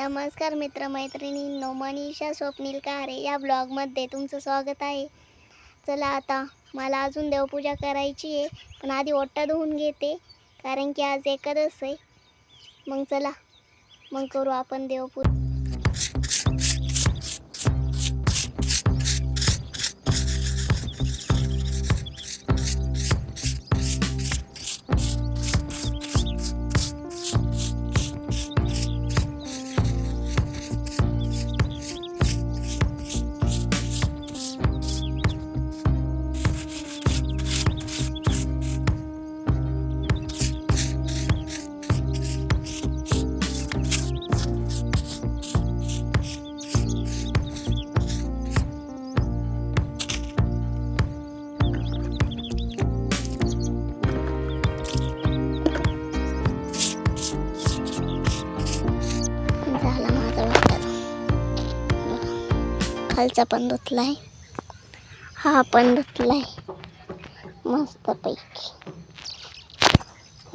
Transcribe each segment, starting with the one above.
नमस्कार मित्रमैत्रिणींनो मनीषा स्वप्नील कारे या ब्लॉगमध्ये तुमचं स्वागत आहे. चला आता मला अजून देवपूजा करायची आहे पण आधी ओट्टा धुवून घेते कारण की आज एकादस आहे. मग चला मग करू आपण देवपूजा. खालचा पण धुतलाय. हा पण धुतलाय. मस्तपैकी.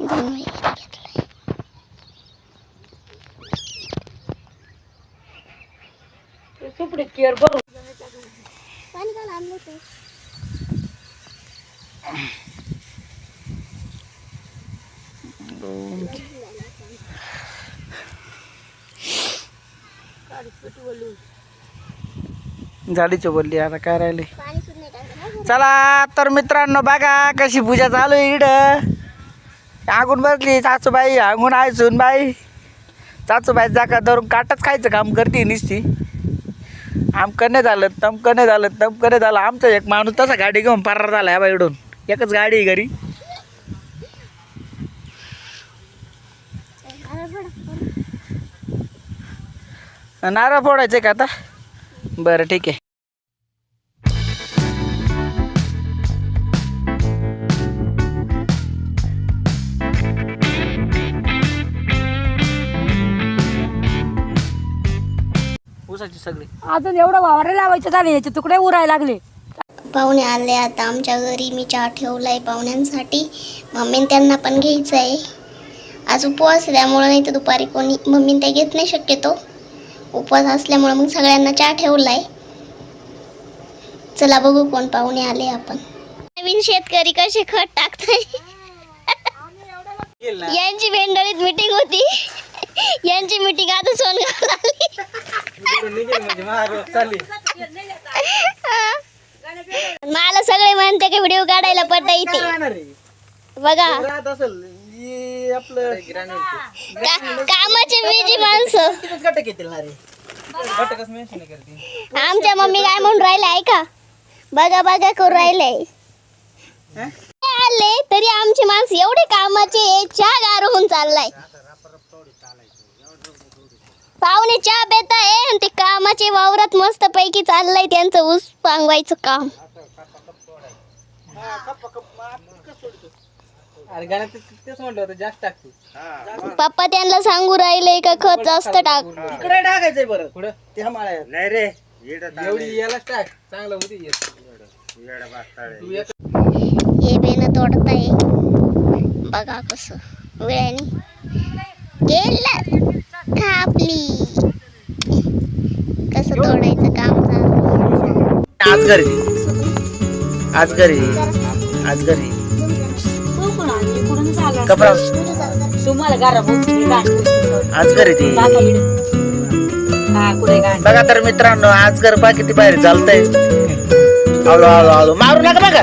दोन वेळेस घेतलाय सुपडी केअर बघ पाणी का आणलं ते. झाडीचं बोलली आता काय राहिले? चला तर मित्रांनो बघा कशी पूजा चालू आहे इकडं. आगून बसली सासूबाई आगून आयसून बाई सासूबाई जाका धरून काटच खायचं काम करते निसती. आमकं नाही झालं तमकं नाही झालं तमकं नाही झालं. आमचा एक माणूस तसा गाडी घेऊन फरार झाला या इकडून. एकच गाडी आहे घरी. नारळ फोडायचं का आता? बरं ठीक आहे. ऊसाची सगळी. अजून एवढं वावरे लावायचे झाले याचे तुकडे उरायला लागले. पाहुणे आले आता आमच्या घरी मी चहा ठेवलाय पाहुण्यांसाठी. मम्मीन त्यांना पण घ्यायचं आहे आज उपवास आहे, त्यामुळं नाही तर दुपारी कोणी मम्मीन ते घेत नाही शक्यतो. उपवास असल्यामुळं मग सगळ्यांना चहा ठेवलाय. चला बघू कोण पाहुणे आले आपण. नवीन शेतकरी कसे खत टाकताय? यांची भेंडळीत मीटिंग होती. यांची मीटिंग आता सोनगाव आली. मला सगळे म्हणते की व्हिडिओ काढायला पडता इथे बघा कामाचे बिजी माणसं कितीच घटक येतील ना रे घटकच मेन्शन करते आमच्या मम्मी काय म्हणून राहिले ऐका बघा बघा करू राहिले हं? आले तरी आमची माणसं एवढे कामाचे आहे, चहा गार होऊन चाललाय पाहुणे चहा आहे आणि ते कामाचे वावरात मस्त पैकी चाललंय त्यांचं ऊस पांगवायचं काम अरे गाण्यात तेच म्हटलं होतं जास्त टाकतो. पप्पा त्यांना सांगू राहिले का खत जास्त टाक. इकडे टाकायचंय बरं. पुढं? त्या माळ्यात. नाही रे एवढी यालाच टाक. चांगलं होती तू एक हे बेन तोडताय. बघा कसं. वेळाने. केलं. कापली कसं तोडायचं काम चालू आज घरी. आज घरी. आज घरी. कपडा. तुम्हाला गारा आज घरी ती. हा बघा तर मित्रांनो आज घर पा किती बाहेर चालतंय. हळू हळू हळू मारू नका बघा.